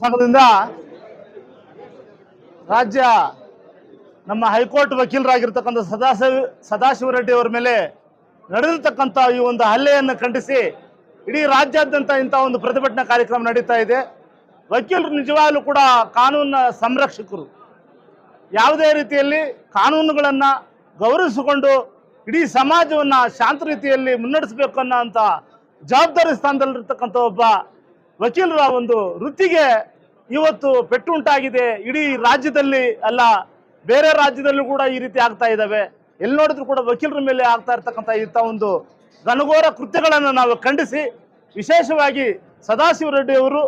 ಸಂಘದಿಂದ ರಾಜ್ಯ ನಮ್ಮ ಹೈಕೋರ್ಟ್ ವಕೀಲರಾಗಿರ್ತಕ್ಕಂಥ ಸದಾಶಿವ ಸದಾಶಿವ ರೆಡ್ಡಿ ಅವರ ಮೇಲೆ ನಡೆದಿರ್ತಕ್ಕಂಥ ಈ ಒಂದು ಹಲ್ಲೆಯನ್ನು ಖಂಡಿಸಿ ಇಡೀ ರಾಜ್ಯಾದ್ಯಂತ ಇಂಥ ಒಂದು ಪ್ರತಿಭಟನಾ ಕಾರ್ಯಕ್ರಮ ನಡೀತಾ ಇದೆ. ವಕೀಲರು ನಿಜವಾಗಲೂ ಕೂಡ ಕಾನೂನಿನ ಸಂರಕ್ಷಕರು. ಯಾವುದೇ ರೀತಿಯಲ್ಲಿ ಕಾನೂನುಗಳನ್ನು ಗೌರವಿಸಿಕೊಂಡು ಇಡೀ ಸಮಾಜವನ್ನು ಶಾಂತ ರೀತಿಯಲ್ಲಿ ಮುನ್ನಡೆಸಬೇಕು ಅನ್ನೋ ಅಂತ ಜವಾಬ್ದಾರಿ ಸ್ಥಾನದಲ್ಲಿರ್ತಕ್ಕಂಥ ಒಬ್ಬ ವಕೀಲರ ಒಂದು ವೃತ್ತಿಗೆ ಇವತ್ತು ಪೆಟ್ಟು ಉಂಟಾಗಿದೆ ಇಡೀ ರಾಜ್ಯದಲ್ಲಿ ಅಲ್ಲ, ಬೇರೆ ರಾಜ್ಯದಲ್ಲೂ ಕೂಡ ಈ ರೀತಿ ಆಗ್ತಾ ಇದ್ದಾವೆ ಎಲ್ಲಿ ನೋಡಿದ್ರು ಕೂಡ ವಕೀಲರ ಮೇಲೆ ಆಗ್ತಾ ಇರ್ತಕ್ಕಂಥ ಇಂಥ ಒಂದು ಘನಘೋರ ಕೃತ್ಯಗಳನ್ನು ನಾವು ಖಂಡಿಸಿ, ವಿಶೇಷವಾಗಿ ಸದಾಶಿವ ರೆಡ್ಡಿ ಅವರು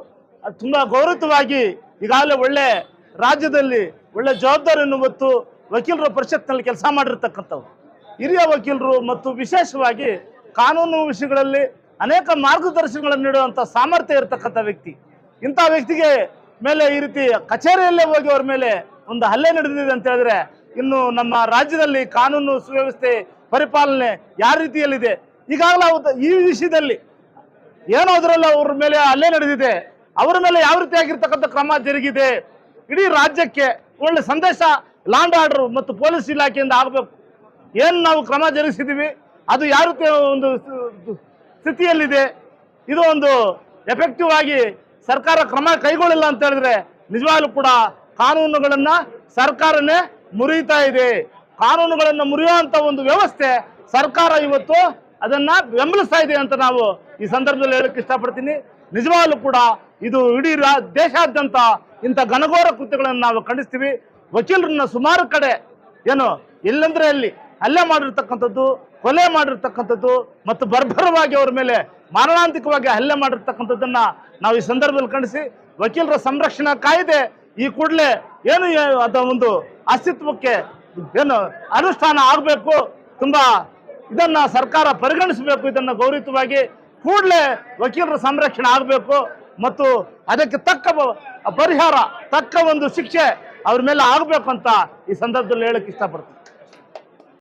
ತುಂಬ ಗೌರವವಾಗಿ ಈಗಾಗಲೇ ಒಳ್ಳೆ ರಾಜ್ಯದಲ್ಲಿ ಒಳ್ಳೆ ಜವಾಬ್ದಾರಿಯನ್ನು ಹೊತ್ತು ವಕೀಲರ ಪರಿಷತ್ನಲ್ಲಿ ಕೆಲಸ ಮಾಡಿರ್ತಕ್ಕಂಥವ್ರು. ಹಿರಿಯ ವಕೀಲರು ಮತ್ತು ವಿಶೇಷವಾಗಿ ಕಾನೂನು ವಿಷಯಗಳಲ್ಲಿ ಅನೇಕ ಮಾರ್ಗದರ್ಶನಗಳನ್ನು ನೀಡುವಂಥ ಸಾಮರ್ಥ್ಯ ಇರತಕ್ಕಂಥ ವ್ಯಕ್ತಿ. ಇಂಥ ವ್ಯಕ್ತಿಗೆ ಮೇಲೆ ಈ ರೀತಿ ಕಚೇರಿಯಲ್ಲೇ ಹೋಗಿ ಅವ್ರ ಮೇಲೆ ಒಂದು ಹಲ್ಲೆ ನಡೆದಿದೆ ಅಂತ ಹೇಳಿದ್ರೆ ಇನ್ನು ನಮ್ಮ ರಾಜ್ಯದಲ್ಲಿ ಕಾನೂನು ಸುವ್ಯವಸ್ಥೆ ಪರಿಪಾಲನೆ ಯಾವ ರೀತಿಯಲ್ಲಿದೆ? ಈಗಾಗಲೇ ಈ ವಿಷಯದಲ್ಲಿ ಏನೋ ಅದರಲ್ಲಿ ಅವ್ರ ಮೇಲೆ ಹಲ್ಲೆ ನಡೆದಿದೆ. ಅವರ ಮೇಲೆ ಯಾವ ರೀತಿಯಾಗಿರ್ತಕ್ಕಂಥ ಕ್ರಮ ಜರುಗಿದೆ? ಇಡೀ ರಾಜ್ಯಕ್ಕೆ ಒಳ್ಳೆ ಸಂದೇಶ ಲಾಂಡ್ ಆರ್ಡರ್ ಮತ್ತು ಪೊಲೀಸ್ ಇಲಾಖೆಯಿಂದ ಆಗಬೇಕು. ಏನು ನಾವು ಕ್ರಮ ಜರುಗಿಸಿದ್ದೀವಿ? ಅದು ಯಾವ ರೀತಿಯ ಒಂದು ಸ್ಥಿತಿಯಲ್ಲಿದೆ. ಇದು ಒಂದು ಎಫೆಕ್ಟಿವ್ ಆಗಿ ಸರ್ಕಾರ ಕ್ರಮ ಕೈಗೊಳ್ಳಿಲ್ಲ ಅಂತ ಹೇಳಿದ್ರೆ ನಿಜವಾಗ್ಲೂ ಕೂಡ ಕಾನೂನುಗಳನ್ನ ಸರ್ಕಾರನೇ ಮುರಿತಾ ಇದೆ. ಕಾನೂನುಗಳನ್ನು ಮುರಿಯುವಂತ ಒಂದು ವ್ಯವಸ್ಥೆ ಸರ್ಕಾರ ಇವತ್ತು ಅದನ್ನ ಬೆಂಬಲಿಸ್ತಾ ಇದೆ ಅಂತ ನಾವು ಈ ಸಂದರ್ಭದಲ್ಲಿ ಹೇಳಕ್ ಇಷ್ಟಪಡ್ತೀನಿ. ನಿಜವಾಗ್ಲೂ ಕೂಡ ಇದು ಇಡೀ ದೇಶಾದ್ಯಂತ ಇಂಥ ಘನಘೋರ ಕೃತ್ಯಗಳನ್ನು ನಾವು ಖಂಡಿಸ್ತೀವಿ. ವಕೀಲರನ್ನ ಸುಮಾರು ಕಡೆ, ಏನು, ಎಲ್ಲಂದ್ರೆ ಅಲ್ಲಿ ಹಲ್ಲೆ ಮಾಡಿರ್ತಕ್ಕಂಥದ್ದು ಕೊಲೆ ಮಾಡಿರ್ತಕ್ಕಂಥದ್ದು ಮತ್ತು ಬರ್ಬರವಾಗಿ ಅವ್ರ ಮೇಲೆ ಮಾರಣಾಂತಿಕವಾಗಿ ಹಲ್ಲೆ ಮಾಡಿರ್ತಕ್ಕಂಥದ್ದನ್ನ ನಾವು ಈ ಸಂದರ್ಭದಲ್ಲಿ ಖಂಡಿಸಿ ವಕೀಲರ ಸಂರಕ್ಷಣಾ ಕಾಯ್ದೆ ಈ ಕೂಡಲೇ ಏನು ಅದ ಒಂದು ಅಸ್ತಿತ್ವಕ್ಕೆ ಏನು ಅನುಷ್ಠಾನ ಆಗಬೇಕು, ತುಂಬಾ ಇದನ್ನ ಸರ್ಕಾರ ಪರಿಗಣಿಸಬೇಕು, ಇದನ್ನ ಗೌರವಿತವಾಗಿ ಕೂಡಲೇ ವಕೀಲರ ಸಂರಕ್ಷಣೆ ಆಗಬೇಕು ಮತ್ತು ಅದಕ್ಕೆ ತಕ್ಕ ಪರಿಹಾರ, ತಕ್ಕ ಒಂದು ಶಿಕ್ಷೆ ಅವ್ರ ಮೇಲೆ ಆಗಬೇಕು ಅಂತ ಈ ಸಂದರ್ಭದಲ್ಲಿ ಹೇಳಕ್ಕೆ ಇಷ್ಟಪಡ್ತೀನಿ.